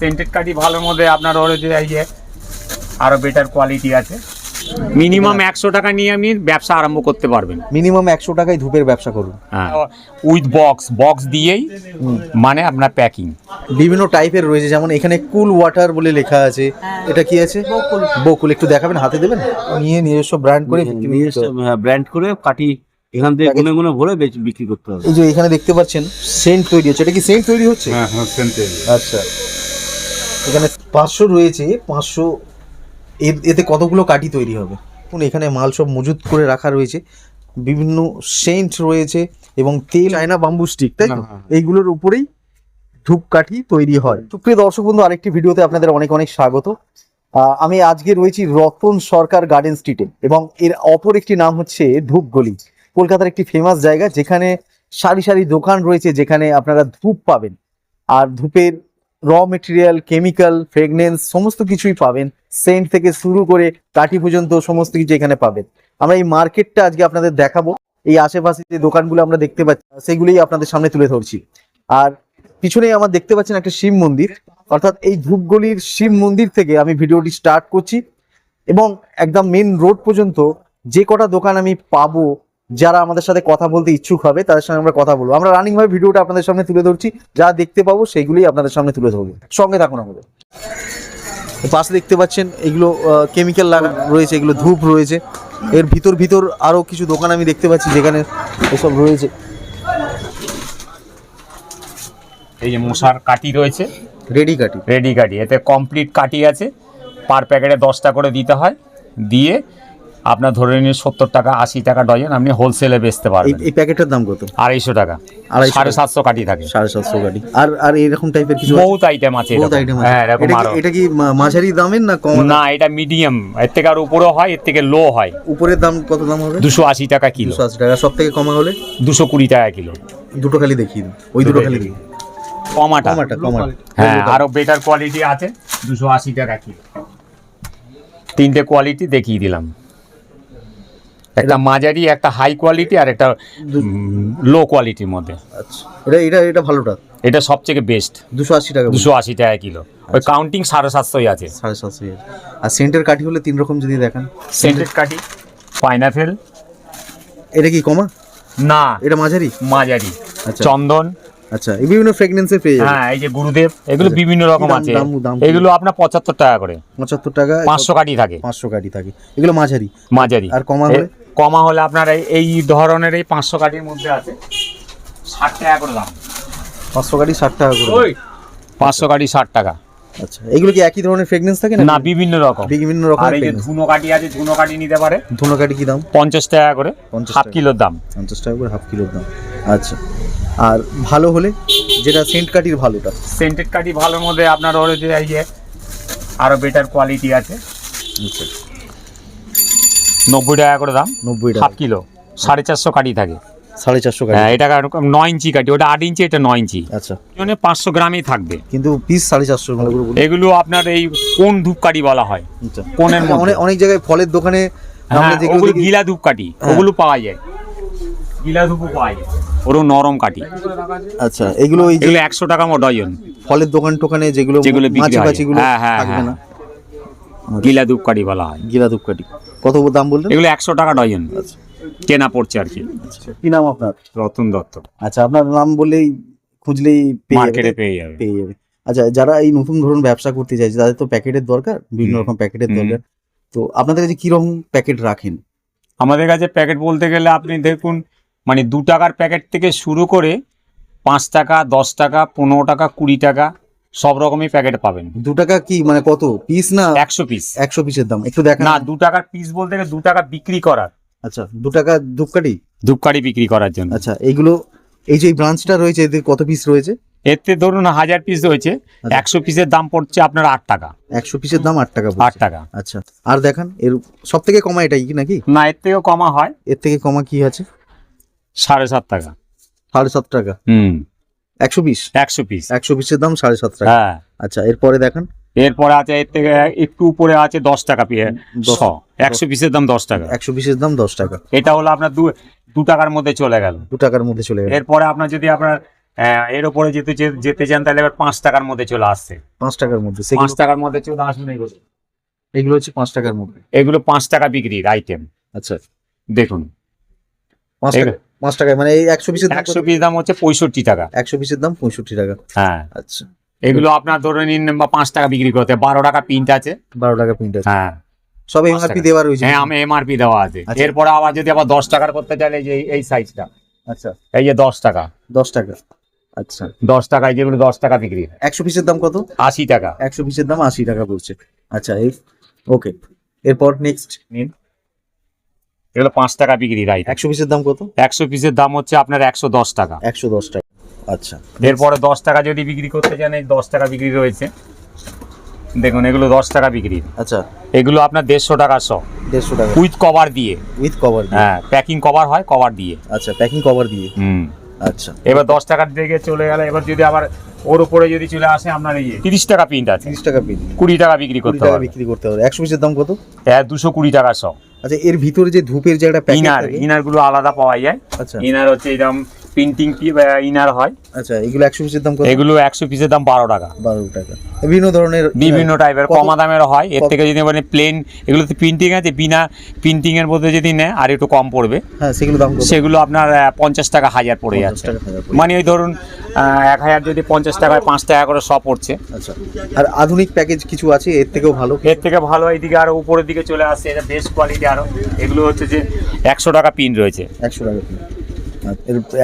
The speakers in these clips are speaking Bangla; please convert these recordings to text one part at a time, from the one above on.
সেন্টেড কাঠি ভালোর মধ্যে আপনার ওর যে এই যে আরও বেটার কোয়ালিটি আছে। মিনিমাম একশো টাকা নিয়ে আপনি ব্যবসা আরম্ভ করতে পারবেন। মিনিমাম একশো টাকায় ধূপের ব্যবসা করুন। হ্যাঁ। উইথ বক্স বক্স দিয়েই মানে আপনার প্যাকিং বিভিন্ন টাইপের রয়েছে যেমন এখানে কুল ওয়াটার বলে লেখা আছে। এটা কি আছে? বকুল। একটু দেখাবেন হাতে দেবেন? নিয়ে নিজস্ব ব্র্যান্ড করে। ব্র্যান্ড করে কাটি এখান থেকে গুনে গুনে ভরে বিক্রি করতে হবে। এই যে এখানে দেখতে পাচ্ছেন সেন্ট তৈরি হচ্ছে। এটা কি সেন্ট তৈরি হচ্ছে? হ্যাঁ হ্যাঁ সেন্টেড আচ্ছা। এখানে পাঁচশো রয়েছে পাঁচশো এতে কতগুলো কাঠি তৈরি হবে? এখানে মাল সব মজুত করে রাখা রয়েছে। বিভিন্ন সেন্ট রয়েছে এবং তেল চায়না বাম্বু স্টিক তাই এইগুলোর উপরেই ধূপকাঠি তৈরি হয়। সুপ্রিয় দর্শক বন্ধু আরেকটি ভিডিওতে আপনাদের অনেক অনেক স্বাগত। আমি আজকে রয়েছি রতন সরকার গার্ডেন স্ট্রিটে এবং এর অপর একটি নাম হচ্ছে ধূপগলি। কলকাতার একটি ফেমাস জায়গা যেখানে সারি সারি দোকান রয়েছে যেখানে আপনারা ধূপ পাবেন। আর ধূপের র মেটেরিয়াল কেমিক্যাল ফ্রেগনেন্স সমস্ত কিছুই পাবেন। সেন্ট থেকে শুরু করে কাঠি পর্যন্ত সমস্ত কিছু এখানে পাবেন। আমরা এই মার্কেটটা আজকে আপনাদের দেখাবো। এই আশেপাশে যে দোকানগুলো আমরা দেখতে পাচ্ছি, সেগুলোই আপনাদের সামনে তুলে ধরছি। আর পিছনেই আমার দেখতে পাচ্ছেন একটা শিব মন্দির। অর্থাৎ এই ধূপগলির শিব মন্দির থেকে আমি ভিডিওটি স্টার্ট করছি। এবং একদম মেন রোড পর্যন্ত যে কটা দোকান আমি পাবো যারা আমাদের সাথে কথা বলতে ইচ্ছুক হবে তাদের সঙ্গে আমরা কথা বলব। আমরা রানিং ভাবে ভিডিওটা আপনাদের সামনে তুলে ধরছি। যা দেখতে পাবো সেইগুলোই আপনাদের সামনে তুলে ধরবো। সঙ্গে থাকুন আমাদের। পাশে দেখতে পাচ্ছেন এগুলো কেমিক্যাল লাগা রয়েছে এগুলো ধূপ রয়েছে। এর ভিতর ভিতর আরও কিছু দোকান আমি দেখতে পাচ্ছি যেখানে এসব রয়েছে। এই যে মশার কাটি রয়েছে। রেডি কাটি রেডি কাঠি। এতে কমপ্লিট কাঠি আছে। পার প্যাকেটে দশটা করে দিতে হয়। দিয়ে আপনার ধরে নিন সত্তর টাকা আশি টাকা ডজন আপনি হোলসেলে বেচতে এই পারবেন। এই প্যাকেটের দাম কত? আড়াইশো টাকা। সাড়ে সাতশো কাটি থাকে। সাড়ে সাতশো কাটি আর আর এরকম টাইপের কিছু বহুত আইটেম আছে বহুত এরকম। আইটেম হ্যাঁ এরকম এটা কি- আরও। এটা কি মাঝারি দামের না কম? না এটা মিডিয়াম এর থেকে আর উপরেও হয় এর থেকে লো হয়। উপরের দাম কত দাম হবে? দুশো আশি টাকা কিলো। দুশো আশি টাকা। সব থেকে কমা হলে? দুশো কুড়ি টাকা কিলো। দুটো খালি দেখিয়ে দিন। ওই দুটো খালি দিন। কমাটা। কমাটা কমাটা। হ্যাঁ আরও বেটার কোয়ালিটি আছে। দুশো আশি টাকা কিলো। তিনটে কোয়ালিটি দেখিয়ে দিলাম। একটা মাঝারি একটা হাই কোয়ালিটি আর একটা লো কোয়ালিটির মধ্যে। আচ্ছা। এটা এটা এটা ভালোটা? এটা সবথেকে বেস্ট দুশো আশি টাকা দুশো আশি টাকা কিলো। ওই কাউন্টিং সাড়ে সাতশোই আছে। সাড়ে সাতশো টাকা। আর সেন্টের কাঠি হলে তিন রকম যদি দেখেন। সেন্টের কাঠি পাইনাপেল এটা কি কমা? না। এটা মাঝারি? মাঝারি। আচ্ছা। চন্দন। আচ্ছা এই বিভিন্ন ফ্রেগনেন্সের পেয়ে হ্যাঁ এই যে গুরুদেব এগুলো বিভিন্ন রকম আছে। এগুলো আপনার পঁচাত্তর টাকা করে। পঁচাত্তর টাকা। পাঁচশো কাঠি থাকে। পাঁচশো কাঠি থাকে। এগুলো মাঝারি। মাঝারি। আর কমা হলে? কমা হলে আপনার এই- ধরনের এই পাঁচশো কাঠির মধ্যে আছে। ষাট টাকা করে দাম। পাঁচশো কাঠি ষাট টাকা করে পাঁচশো কাঠি ষাট টাকা। আচ্ছা এগুলো কি একই ধরনের ফ্রেগনেন্স থাকে না বিভিন্ন রকম। বিভিন্ন আর রকমের এই যে ধুনো কাঠি আছে ধুনো কাঠি নিতে পারে। ধুনো কাঠি কি দাম? পঞ্চাশ টাকা করে 50 হাফ কিলোর দাম। পঞ্চাশ টাকা করে হাফ কিলোর দাম। আচ্ছা আর ভালো হলে যেটা সেন্ট কাঠির ভালোটা? সেন্টেড কাঠি ভালোর মধ্যে আপনার ওর যে এই যে আরও বেটার কোয়ালিটি আছে। আচ্ছা। নব্বই টাকা করে দাম। নব্বই টাকা। কিলো। সাড়ে চারশো কাঠি থাকে। সাড়ে চারশো হ্যাঁ এটা নয় ইঞ্চি কাঠি। ওটা আট ইঞ্চি এটা নয় ইঞ্চি। আচ্ছা। মানে পাঁচশো গ্রামই থাকবে। কিন্তু পিস সাড়ে চারশো বলুন এগুলো আপনার এই কোন ধূপকাঠি বলা হয়? আচ্ছা। কোনের মধ্যে? অনেক অনেক জায়গায় ফলের দোকানে আমরা হ্যাঁ ওগুলো গিলা ধূপকাঠি। হ্যাঁ। ওগুলো পাওয়া যায়। গিলা ধূপও পাওয়া যায়। ওরও নরম কাঠি। আচ্ছা এগুলো এগুলো একশো টাকা মতো ডজন ফলের দোকান টোকানে যেগুলো যেগুলো বিক্রি হয়। হ্যাঁ, হ্যাঁ, হ্যাঁ। গিলা ধূপকাঠি বলা হয়। গিলা ধূপকাঠি। কত দাম বললেন? এগুলো একশো টাকা ডজন। আচ্ছা। কেনা পড়ছে আর কি। কি নাম আপনার? রতন দত্ত। আচ্ছা আপনার নাম বললেই খুঁজলেই পেয়ে মার্কেটে পেয়ে যাবে। পেয়ে যাবে। আচ্ছা যারা এই নতুন ধরুন ব্যবসা করতে চাইছে তাদের তো প্যাকেটের দরকার বিভিন্ন রকম প্যাকেটের। দরকার। তো আপনাদের কাছে কীরকম প্যাকেট রাখেন? আমাদের কাছে প্যাকেট বলতে গেলে আপনি দেখুন মানে দু টাকার প্যাকেট থেকে শুরু করে পাঁচ টাকা দশ টাকা পনেরো টাকা কুড়ি টাকা সব রকমই প্যাকেট পাবেন। দু টাকা কি মানে কত? পিস না? একশো পিস একশো পিসের দাম একটু দেখান। না দু টাকার পিস বলতে গেলে দু টাকা বিক্রি করার। আচ্ছা দু টাকা ধূপকাঠি? ধূপকাঠি বিক্রি করার জন্য। আচ্ছা এইগুলো এই যে ব্রাঞ্চটা রয়েছে এদের কত পিস রয়েছে? এতে ধরুন হাজার পিস হয়েছে আচ্ছা। একশো পিসের দাম পড়ছে আপনার আট টাকা। একশো পিসের দাম আট টাকা আট টাকা। আচ্ছা আর দেখান এর সব থেকে কমা এটাই কি নাকি? না এর থেকেও কমা হয়। এর থেকে কমা কি আছে? সাড়ে সাত টাকা। সাড়ে সাত টাকা। হুম। একশো পিস একশো পিস একশো পিসের দাম সাড়ে সাত টাকা। হ্যাঁ। আচ্ছা এরপরে দেখান। এরপরে আছে এর থেকে একটু উপরে আছে দশ টাকা পিয়ে একশো পিসের দাম দশ টাকা। একশো পিসের দাম দশ টাকা। এটা হলো আপনার দু দু টাকার মধ্যে চলে গেল। দু টাকার মধ্যে চলে গেল। এরপরে আপনার যদি আপনার এর উপরে যেতে যেতে চান তাহলে এবার পাঁচ টাকার মধ্যে চলে আসছে। পাঁচ টাকার মধ্যে। পাঁচ টাকার মধ্যে চলে আসবে এগুলো। এগুলো হচ্ছে পাঁচ টাকার মধ্যে। এগুলো পাঁচ টাকা বিক্রির আইটেম আচ্ছা। দেখুন। পাঁচ টাকা পাঁচ টাকায় মানে এই একশো পিসের একশো পিস দাম হচ্ছে পঁয়ষট্টি টাকা। একশো পিসের দাম পঁয়ষট্টি টাকা। হ্যাঁ। আচ্ছা। এগুলো আপনার ধরে নিন বা পাঁচ টাকা বিক্রি করতে বারো টাকা প্রিন্ট আছে। বারো টাকা প্রিন্ট আছে। হ্যাঁ। সব এমআরপি দেওয়া রয়েছে। হ্যাঁ আমি এমআরপি দেওয়া আছে। আচ্ছা। এরপরে আবার যদি আবার দশ টাকার করতে চাইলে যে এই- সাইজটা আচ্ছা। এই যে দশ টাকা। দশ টাকা। আচ্ছা। দশ টাকায় যেগুলো দশ টাকা বিক্রি। একশো পিসের দাম কত? আশি টাকা। একশো পিসের দাম আশি টাকা পড়ছে। আচ্ছা এই ওকে এরপর নেক্সট নিন। এগুলো পাঁচ টাকা বিক্রি রাইট একশো পিসের দাম কত? একশো পিসের দাম হচ্ছে আপনার একশো দশ টাকা। একশো দশ টাকা। আচ্ছা। এরপরে দশ টাকা যদি বিক্রি করতে চান এই দশ টাকা বিক্রি রয়েছে। দেখুন এগুলো দশ টাকা বিক্রি। আচ্ছা। এগুলো আপনার দেড়শো টাকা শ। দেড়শো টাকা। উইথ কভার দিয়ে। উইথ কভার হ্যাঁ প্যাকিং কভার হয় কভার দিয়ে। আচ্ছা প্যাকিং কভার দিয়ে। হুম। আচ্ছা। এবার দশ টাকার দিকে চলে গেলে এবার যদি আবার ওর উপরে যদি চলে আসে আপনার এই তিরিশ টাকা প্রিন্ট আছে। তিরিশ টাকা প্রিন্ট কুড়ি টাকা বিক্রি করতে টাকা হবে। বিক্রি করতে হবে। একশো পিসের দাম কত? হ্যাঁ দুশো কুড়ি টাকা সব। আচ্ছা এর ভিতরে যে ধূপের যে একটা ইনার ইনারগুলো আলাদা পাওয়া যায়। আচ্ছা। ইনার হচ্ছে এরকম প্রিন্টিং ইনার হয়। আচ্ছা এগুলো একশো পিসের দাম এগুলো একশো পিসের দাম বারো টাকা। বারো টাকা। বিভিন্ন ধরনের বিভিন্ন টাইপের কমা দামের হয়। এর থেকে যদি মানে প্লেন এগুলোতে প্রিন্টিং আছে বিনা প্রিন্টিং এর মধ্যে যদি নেয় আর একটু কম পড়বে। হ্যাঁ সেগুলো দাম সেগুলো আপনার পঞ্চাশ টাকা হাজার পড়ে যাচ্ছে। মানে ওই ধরুন এক হাজার যদি পঞ্চাশ টাকায় পাঁচ টাকা করে সব পড়ছে। আচ্ছা আর আধুনিক প্যাকেজ কিছু আছে? এর থেকেও ভালো? এর থেকে ভালো এইদিকে আরও উপরের দিকে চলে আসছে এটা বেস্ট কোয়ালিটি আরও। এগুলো হচ্ছে যে একশো টাকা পিন রয়েছে। একশো টাকা পিস।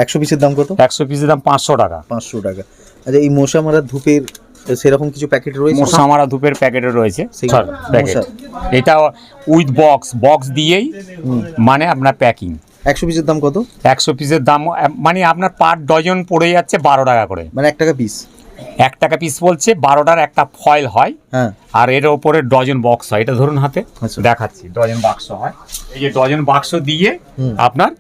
একশো পিসের দাম কত? একশো পিসের দাম পাঁচশো টাকা। পাঁচশো টাকা। আচ্ছা এই মশা মারা ধূপের সেরকম কিছু প্যাকেট রয়েছে? মশা মারা ধূপের প্যাকেটে রয়েছে। এটা উইথ বক্স বক্স দিয়েই মানে আপনার প্যাকিং একশো পিসের দাম কত? একশো পিসের দাম মানে আপনার পার ডজন পড়ে যাচ্ছে বারো টাকা করে। মানে এক টাকা পিস এক টাকা পিস বলছে বারোটার একটা ফয়েল হয় হ্যাঁ। আর এর ওপরে ডজন বক্স হয়। এটা ধরুন হাতে আচ্ছা। দেখাচ্ছি ডজন বাক্স হয়। এই যে ডজন বাক্স দিয়ে আপনার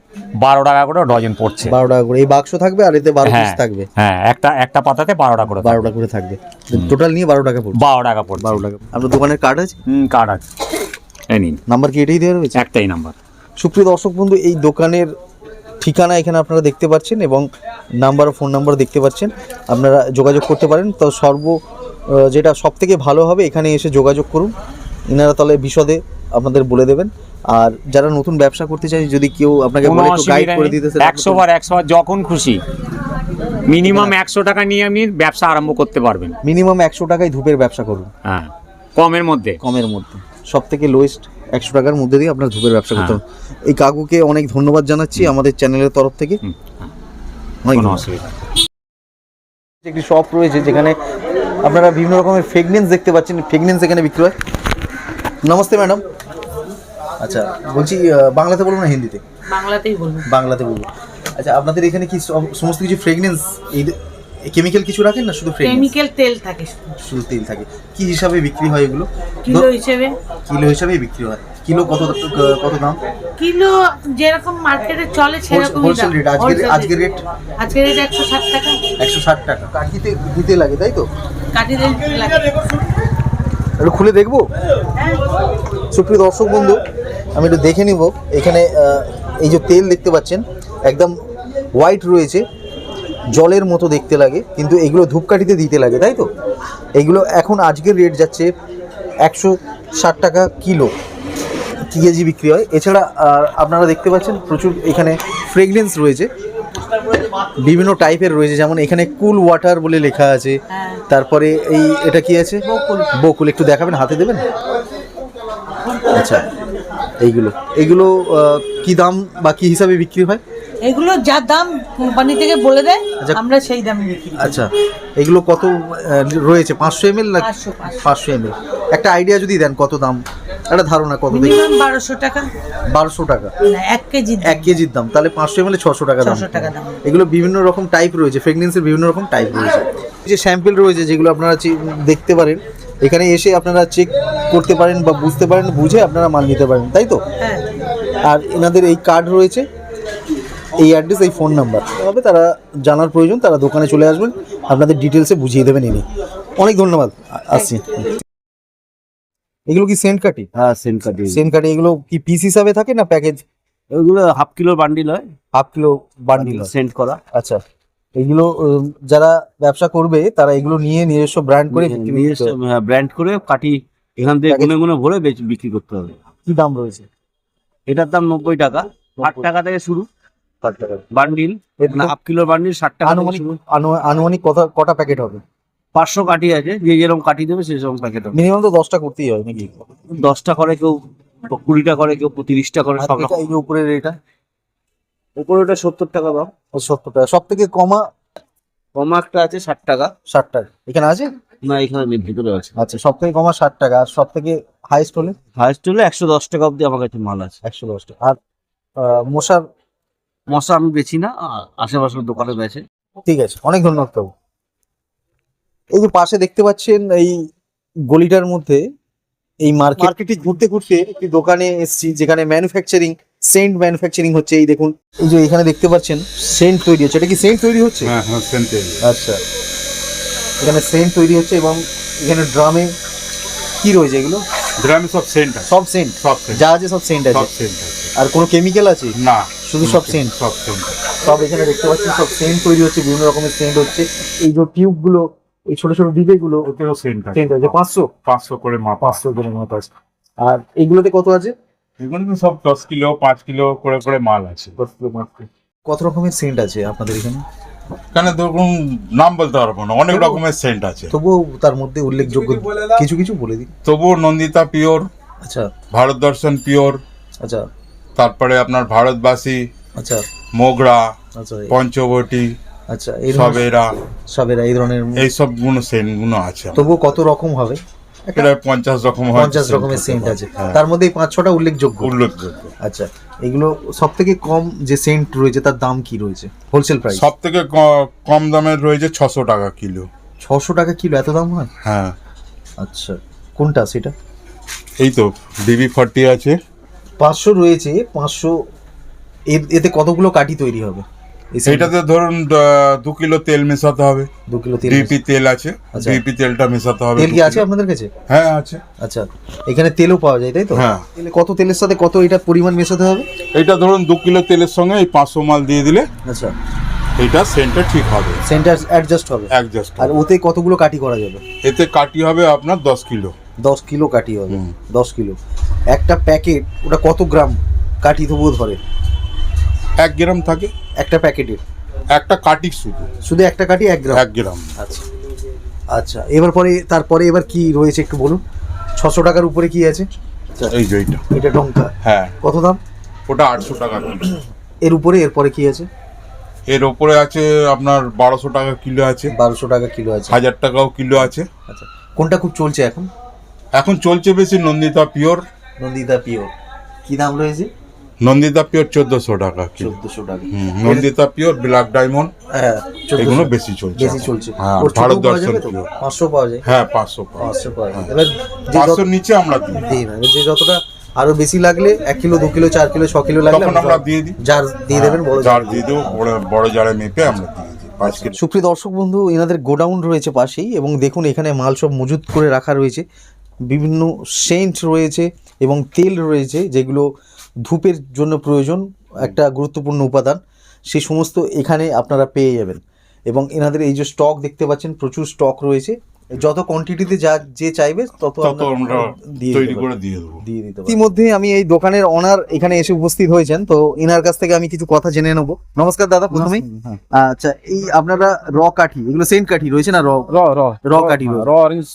বারো টাকা করে ডজন পড়ছে। বারো টাকা করে। এই বাক্স থাকবে আর এতে বারো পিস হ্যাঁ থাকবে? হ্যাঁ একটা একটা পাতাতে বারো টাকা করে বারো টাকা করে থাকবে। টোটাল নিয়ে বারো টাকা পড়বে বারো টাকা পড়ছে। বারো টাকা। আপনার দোকানের কার্ড আছে? হুম কার্ড আছে। এই নিন। নাম্বার কি এটাই দেওয়া রয়েছে? একটাই নাম্বার। সুপ্রিয় দর্শক বন্ধু এই দোকানের ঠিকানা এখানে আপনারা দেখতে পাচ্ছেন এবং নাম্বার ফোন নাম্বার দেখতে পাচ্ছেন। আপনারা যোগাযোগ করতে পারেন। তো সর্ব যেটা সব থেকে ভালো হবে এখানে এসে যোগাযোগ করুন। এনারা তাহলে বিশদে আপনাদের বলে দেবেন। আর যারা নতুন ব্যবসা করতে চাই যদি কেউ আপনাকে বলে একটু গাইড করে দিতে একশো বার একশো বার যখন খুশি। মিনিমাম একশো টাকা নিয়ে আপনি ব্যবসা আরম্ভ করতে পারবেন। মিনিমাম একশো টাকায় ধূপের ব্যবসা করুন। হ্যাঁ কমের মধ্যে। কমের মধ্যে। সব থেকে লোয়েস্ট একশো টাকার মধ্যে দিয়ে আপনার ধূপের ব্যবসা করতে হ্যাঁ। হবে। এই কাকুকে অনেক ধন্যবাদ জানাচ্ছি আমাদের চ্যানেলের তরফ থেকে। কোনো অসুবিধা একটি শপ রয়েছে যেখানে আপনারা বিভিন্ন রকমের ফ্রেগনেন্স দেখতে পাচ্ছেন। ফ্রেগনেন্স এখানে বিক্রি হয়। নমস্তে ম্যাডাম। আচ্ছা বলছি বাংলাতে বলব না হিন্দিতে? বাংলাতেই বলব। বাংলাতে বলব। আচ্ছা আপনাদের এখানে কি সব- সমস্ত কিছু ফ্রেগনেন্স এই কেমিক্যাল কিছু রাখেন না শুধু কেমিক্যাল তেল থাকে শুধু। শুধু তেল থাকে। কি হিসাবে বিক্রি হয় এগুলো? কিলো হিসেবে। কিলো হিসাবেই বিক্রি হয়। কিলো কত কত দাম? কিলো যেরকম মার্কেটে চলে সেরকমই হোলসেল রেট আজকের Wholesale আজকের রেট আজকের রেট একশো ষাট টাকা। একশো ষাট টাকা। কাঠিতে দিতে লাগে তাই তো? কাটি দিন লাগে। একটু খুলে দেখব? সুপ্রিয় দর্শক বন্ধু আমি একটু দেখে নিব। এখানে এই যে তেল দেখতে পাচ্ছেন একদম হোয়াইট রয়েছে। জলের মতো দেখতে লাগে কিন্তু এগুলো ধূপকাঠিতে দিতে লাগে তাই তো? এগুলো এখন আজকের রেট যাচ্ছে একশো ষাট টাকা কিলো। কেজি বিক্রি হয়। এছাড়া আপনারা দেখতে পাচ্ছেন প্রচুর এখানে ফ্রেগরেন্স রয়েছে। বিভিন্ন টাইপের রয়েছে যেমন এখানে কুল ওয়াটার বলে লেখা আছে। তারপরে এই এটা কি আছে? বকুল। একটু দেখাবেন হাতে দেবেন? আচ্ছা এইগুলো। এইগুলো আহ, কি দাম বা কি হিসাবে বিক্রি হয়? এগুলো যা দাম কোম্পানি থেকে বলে দেয় আচ্ছা। আমরা সেই দামে বিক্রি করি। আচ্ছা এগুলো কত রয়েছে? পাঁচশো এম এল না 500, 500 পাঁচশো এম এল একটা আইডিয়া যদি দেন কত দাম? একটা ধারণা কত মিনিমাম বারোশো টাকা। বারোশো টাকা। না এক কেজি এক কেজির দাম। তাহলে পাঁচশো এম এল ছশো টাকা দাম। 600 টাকা দাম। এগুলো বিভিন্ন রকম টাইপ রয়েছে ফ্রেগনেন্সের বিভিন্ন রকম টাইপ রয়েছে। এই যে স্যাম্পেল রয়েছে যেগুলো আপনারা দেখতে পারেন এখানে এসে আপনারা চেক করতে পারেন বা বুঝতে পারেন বুঝে আপনারা মাল নিতে পারেন তাই তো? হ্যাঁ। আর এনাদের এই কার্ড রয়েছে এই অ্যাড্রেস এই ফোন নাম্বার হবে তারা জানার প্রয়োজন তারা দোকানে চলে আসবেন। আপনাদের ডিটেলসে বুঝিয়ে দেবেন ইনি। অনেক ধন্যবাদ আসছি। এগুলো কি সেন্ট কাটি হ্যাঁ সেন্ট কাটি সেন্ট কাটি এগুলো কি পিস হিসাবে থাকে না প্যাকেজ ওইগুলো হাফ কিলো বান্ডিল হয়। হাফ কিলো বান্ডিল সেন্ট করা। আচ্ছা এগুলো যারা ব্যবসা করবে তারা এগুলো নিয়ে নিজস্ব ব্র্যান্ড করে হবে। ব্র্যান্ড করে কাঠি এখান থেকে গুনে গুনে ভরে বিক্রি করতে হবে। কি দাম রয়েছে? এটার দাম নব্বই টাকা। আট টাকা থেকে শুরু। বান্ডিল মানে হাফ কিলোর বান্ডিল ষাট টাকা আনুমানিক আনু- আনুমানিক কত কটা প্যাকেট হবে? পাঁচশো কাঠি আছে যে যেরকম কাঠি দেবে সেরকম প্যাকেট হবে। মিনিমাম তো দশটা করতেই হয় নাকি? দশটা করে কেউ কুড়িটা করে কেউ তিরিশটা করে সব এই যে উপরের এটা? উপরে ওটা সত্তর টাকা দাম। ও সত্তর টাকা। সব থেকে কমা? কমা একটা আছে ষাট টাকা। ষাট টাকা। এখানে আছে? না এখানে নেই, ভিতরে আছে। আচ্ছা সব থেকে কমা ষাট টাকা। আর সব থেকে হাইস্ট হলে? হাইস্ট হলে একশো দশ টাকা অব্দি আমার কাছে মাল আছে। একশো দশ টাকা। আর মশার মশা আমি বেচি না আশেপাশের দোকানে বেচে। ঠিক আছে অনেক ধন্যবাদ বাবু এই যে পাশে দেখতে পাচ্ছেন এই গলিটার মধ্যে এই মার্কেট ঘুরতে ঘুরতে একটি দোকানে এসেছি যেখানে ম্যানুফ্যাকচারিং সেন্ট ম্যানুফ্যাকচারিং হচ্ছে এই দেখুন। এই যে এখানে দেখতে পাচ্ছেন সেন্ট তৈরি হচ্ছে এটা কি সেন্ট তৈরি হচ্ছে? হ্যাঁ হ্যাঁ সেন্টে আচ্ছা। এখানে সেন্ট তৈরি হচ্ছে এবং এখানে ড্রামে কি রয়েছে এগুলো? ড্রামে সব সেন্ট সব সেন্ট সব সেন্ট যা আছে সব সেন্ট সব সেন্ট আছে। আর কোনো কেমিক্যাল আছে? না। শুধু সব সেন্ট সব সেন্ট সব এখানে দেখতে পাচ্ছেন সব সেন্ট তৈরি হচ্ছে বিভিন্ন রকমের সেন্ট হচ্ছে। এই যে টিউবগুলো এই ছোট ছোট ডিবে গুলো ওতেও সেন্ট আছে। সেন্ট আছে। পাঁচশো? পাঁচশো করে মাপ পাঁচশো করে মতো আছে। আর এইগুলোতে কত আছে? এগুলো তো সব দশ কিলো পাঁচ কিলো করে করে মাল আছে। দশ কিলো মাল কত রকমের সেন্ট আছে আপনাদের এখানে? কেন ধরুন নাম বলতে পারব না অনেক রকমের সেন্ট আছে। তবুও তার মধ্যে উল্লেখযোগ্য কিছু কিছু বলে দিন তবুও নন্দিতা পিওর আচ্ছা। ভারত দর্শন পিওর আচ্ছা। তারপরে আপনার ভারতবাসী আচ্ছা। মোগরা আচ্ছা পঞ্চবটি আচ্ছা এই ধরনের সবেরা। সবেরা এই ধরনের আছে তবুও কত রকম হবে? প্রায় পঞ্চাশ রকম হয়। পঞ্চাশ রকমের সেন্ট আছে। হ্যাঁ। তার মধ্যে এই পাঁচ ছটা উল্লেখযোগ্য। উল্লেখযোগ্য। আচ্ছা এগুলো সব থেকে কম যে সেন্ট রয়েছে তার দাম কি রয়েছে? হোলসেল প্রাইস সব থেকে কম দামের রয়েছে ছশো টাকা কিলো। ছশো টাকা কিলো এত দাম হয়? হ্যাঁ। আচ্ছা কোনটা সেটা এই তো বিবি ফর্টি আছে। পাঁচশো রয়েছে পাঁচশো এতে কতগুলো কাঠি তৈরি হবে? এটাতে ধরুন দু কিলো তেল মেশাতে হবে। দু কিলো তেল ডিপি তেল আছে আচ্ছা। ডিপি তেলটা মেশাতে হবে তেল কি আছে আপনাদের কাছে? হ্যাঁ আছে। আচ্ছা এখানে তেলও পাওয়া যায় তাই তো? হ্যাঁ। কত তেলের সাথে কত এটা পরিমাণ মেশাতে হবে? এটা ধরুন দু কিলো তেলের সঙ্গে এই পাঁচশো মাল দিয়ে দিলে আচ্ছা। এটা সেন্টার ঠিক হবে। সেন্টার অ্যাডজাস্ট হবে? অ্যাডজাস্ট আর ওতে কতগুলো কাঠি করা যাবে? এতে কাটি হবে আপনার দশ কিলো। দশ কিলো কাঠি হবে। দশ কিলো। একটা প্যাকেট ওটা কত গ্রাম? কাঠি তবুও ধরে। এক গ্রাম থাকে। একটা প্যাকেটের? একটা কাটি শুধু। শুধু একটা কাঠি এক গ্রাম? এক গ্রাম। আচ্ছা। আচ্ছা এবার পরে তারপরে এবার কি রয়েছে একটু বলুন। ছশো টাকার উপরে কি আছে? আচ্ছা, এই যে এইটা। এটা টঙ্কা হ্যাঁ। কত দাম? ওটা আটশো টাকা কিলো এর উপরে এরপরে কি আছে? এর ওপরে আছে আপনার বারোশো টাকা কিলো আছে। বারোশো টাকা কিলো আছে। হাজার টাকাও কিলো আছে। আচ্ছা কোনটা খুব চলছে এখন? এখন চলছে বেশি নন্দিতা পিওর। নন্দিতা পিওর। কি দাম রয়েছে? নন্দিতা পিওর চোদ্দশো টাকা চোদ্দশো টাকা। নন্দিতা পিওর ব্ল্যাক ডায়মন্ড হ্যাঁ এগুলো বেশি চলছে বেশি চলছে। হ্যাঁ ভারত দর্শন পাঁচশো পাওয়া যায়? হ্যাঁ পাঁচশো পাঁচশো পাওয়া যায়। হ্যাঁ। এবার পাঁচশোর নিচে আমরা দিই না। যে যতটা আরও বেশি লাগলে এক কিলো দু কিলো চার কিলো ছ কিলো লাগলে আমরা দিয়ে দিই। যার দিয়ে দেবেন বড় জার দিয়ে দেবো বড় বড় জারে মেপে আমরা দিয়ে দিই। পাঁচ কিলো। সুপ্রিয় দর্শক বন্ধু এনাদের গোডাউন রয়েছে পাশেই এবং দেখুন এখানে মাল সব মজুত করে রাখা রয়েছে। বিভিন্ন সেন্ট রয়েছে এবং তেল রয়েছে যেগুলো ধূপের জন্য প্রয়োজন, একটা গুরুত্বপূর্ণ উপাদান। সে সমস্ত এখানে আপনারা পেয়ে যাবেন। এবং এনাদের এই যে স্টক দেখতে পাচ্ছেন, প্রচুর স্টক রয়েছে। যত কোয়ান্টিটিতে যা যে চাইবে তত তত আমরা তৈরি করে দিয়ে দেবো। দিয়ে দিতে পারি। ইতিমধ্যে আমি এই দোকানের অনার এখানে এসে উপস্থিত হয়েছেন তো এনার কাছ থেকে আমি কিছু কথা জেনে নেব। নমস্কার দাদা প্রথমেই। আচ্ছা এই আপনারা র কাঠি এগুলো সেন্ট কাঠি রয়েছে না র? র র র কাঠি হ্যাঁ, র অরেঞ্জ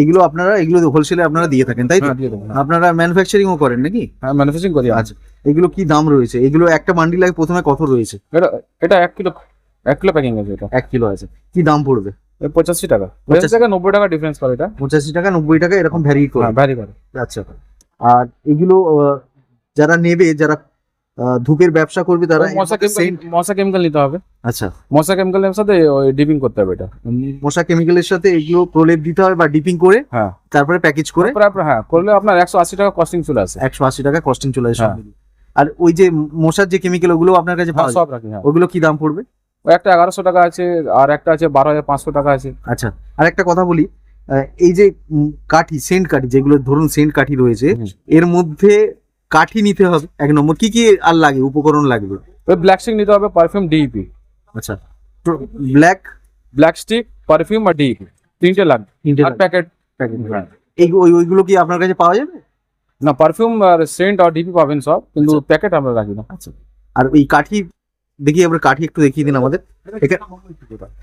এইগুলো আপনারা এগুলো হোলসেলে আপনারা দিয়ে থাকেন তাই তো? হ্যাঁ হ্যাঁ। আপনারা ম্যানুফ্যাকচারিংও করেন নাকি? হ্যাঁ ম্যানুফ্যাকচারিং করি আচ্ছা এগুলো কি দাম রয়েছে? এগুলো একটা বান্ডিল আগে প্রথমে কত রয়েছে? এটা এটা এক কিলো এক কিলো প্যাকিং আছে এটা। এক কিলো আছে। কি দাম পড়বে? পঁচাশি টাকা। পঁচাশি। টাকা নব্বই টাকা ডিফারেন্স করে এটা। পঁচাশি টাকা নব্বই টাকা এরকম ভ্যারি করে। ভ্যারি করে। আচ্ছা। আর এগুলো যারা নেবে যারা ধূপের ব্যবসা করবে তারা মশা কেমিক্যাল নিতে হবে। আচ্ছা। মশা কেমিক্যালের সাথে ডিপিং করতে হবে এটা। মশা কেমিক্যালের সাথে এগুলো প্রলেপ দিতে হয় বা ডিপিং করে হ্যাঁ। তারপরে প্যাকেজ করে। হ্যাঁ করলে আপনার একশো আশি টাকা কস্টিং চলে আসে। একশো আশি টাকা কস্টিং চলে আসে হ্যাঁ। আর ওই যে মশার যে কেমিক্যাল ওগুলো আপনার কাছে হ্যাঁ সব রাখি হ্যাঁ। ওগুলো কি দাম পড়বে? একটা এগারোশো টাকা আছে আর একটা আছে বারো হাজার পাঁচশো টাকা আছে। আচ্ছা আর একটা কথা বলি এই যে কাঠি সেন্ট কাঠি যেগুলো ধরুন সেন্ট কাঠি রয়েছে এর মধ্যে কাঠি নিতে হবে এক নম্বর কি কি আর লাগে উপকরণ লাগবে? ওই ব্ল্যাক সিং নিতে হবে পারফিউম ডিইপি আচ্ছা ব্ল্যাক ব্ল্যাক স্টিক পারফিউম আর ডিপ তিনটে লাগবে। তিনটে আর প্যাকেট প্যাকেট এই ওই ওইগুলো কি আপনার কাছে পাওয়া যাবে? না পারফিউম আর সেন্ট আর ডিপি পাবেন সব কিন্তু প্যাকেট আমরা রাখি না। আচ্ছা আর ওই কাঠি দেখি আমরা কাঠি একটু দেখিয়ে দিন আমাদের।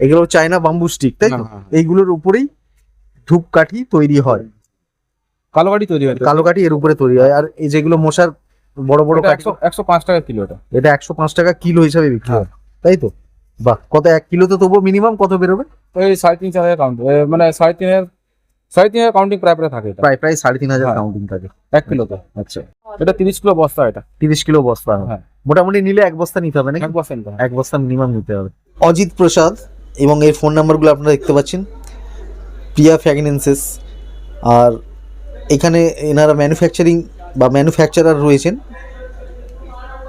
এগুলো চায়না বাম্বু স্টিক তাই তো? হ্যাঁ, হ্যাঁ। এইগুলোর উপরেই ধূপ কাঠি তৈরি হয়। কালো গাড়ি তৈরি হয়। কালো কাঠি এর উপরে তৈরি হয়। আর এই যেগুলো মশার বড় বড় কাঠি একশো পাঁচ টাকা কিলো এটা। এটা একশো পাঁচ টাকা কিলো হিসাবে বিক্রি হ্যাঁ। হয়। তাই তো? বাহ কত এক কিলো তো তবুও মিনিমাম কত বেরোবে? এই সাড়ে তিন চার হাজার কাউন্ট মানে সাড়ে তিন হাজার সাড়ে তিন হাজার কাউন্টিং প্রায় প্রায় থাকে প্রায় প্রায় সাড়ে তিন হাজার হ্যাঁ। কাউন্টিং থাকে। এক কিলোতে। আচ্ছা। এটা তিরিশ কিলো বস্তা এটা। তিরিশ কিলো বস্তা। হ্যাঁ। মোটামুটি নিলে এক বস্তা নিতে হবে নাকি? এক বস্তা নিতে এক বস্তা মিনিমাম নিতে হবে। অজিত প্রসাদ এবং এর ফোন নাম্বারগুলো আপনারা দেখতে পাচ্ছেন। প্রিয়া ফ্যাগনেন্সেস আর এখানে এনারা ম্যানুফ্যাকচারিং বা ম্যানুফ্যাকচারার রয়েছেন।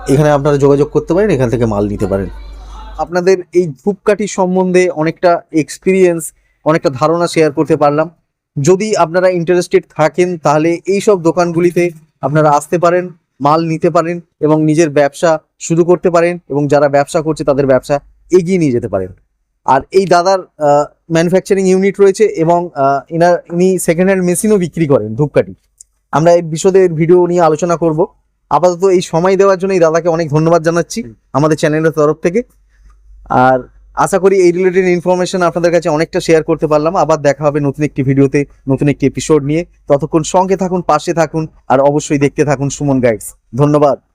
এখানে আপনারা যোগাযোগ করতে পারেন এখান থেকে মাল নিতে পারেন। আপনাদের এই ধূপকাঠি সম্বন্ধে অনেকটা এক্সপিরিয়েন্স অনেকটা ধারণা শেয়ার করতে পারলাম। যদি আপনারা ইন্টারেস্টেড থাকেন, তাহলে এই সব দোকানগুলিতে আপনারা আসতে পারেন, মাল নিতে পারেন এবং নিজের ব্যবসা শুরু করতে পারেন এবং যারা ব্যবসা করছে তাদের ব্যবসা এগিয়ে নিয়ে যেতে পারেন। আর এই দাদার ম্যানুফ্যাকচারিং ইউনিট রয়েছে এবং এনার ইনি সেকেন্ড হ্যান্ড মেশিনও বিক্রি করেন ধূপকাঠি। আমরা এই বিশদে ভিডিও নিয়ে আলোচনা করব। আপাতত এই সময় দেওয়ার জন্য এই দাদাকে অনেক ধন্যবাদ জানাচ্ছি আমাদের চ্যানেলের তরফ থেকে। আর আশা করি এই রিলেটেড ইনফরমেশন আপনাদের কাছে অনেকটা শেয়ার করতে পারলাম। আবার দেখা হবে নতুন একটি ভিডিওতে, নতুন একটি এপিসোড নিয়ে। ততক্ষণ সঙ্গে থাকুন, পাশে থাকুন, আর অবশ্যই দেখতে থাকুন সুমন গাইডস ধন্যবাদ।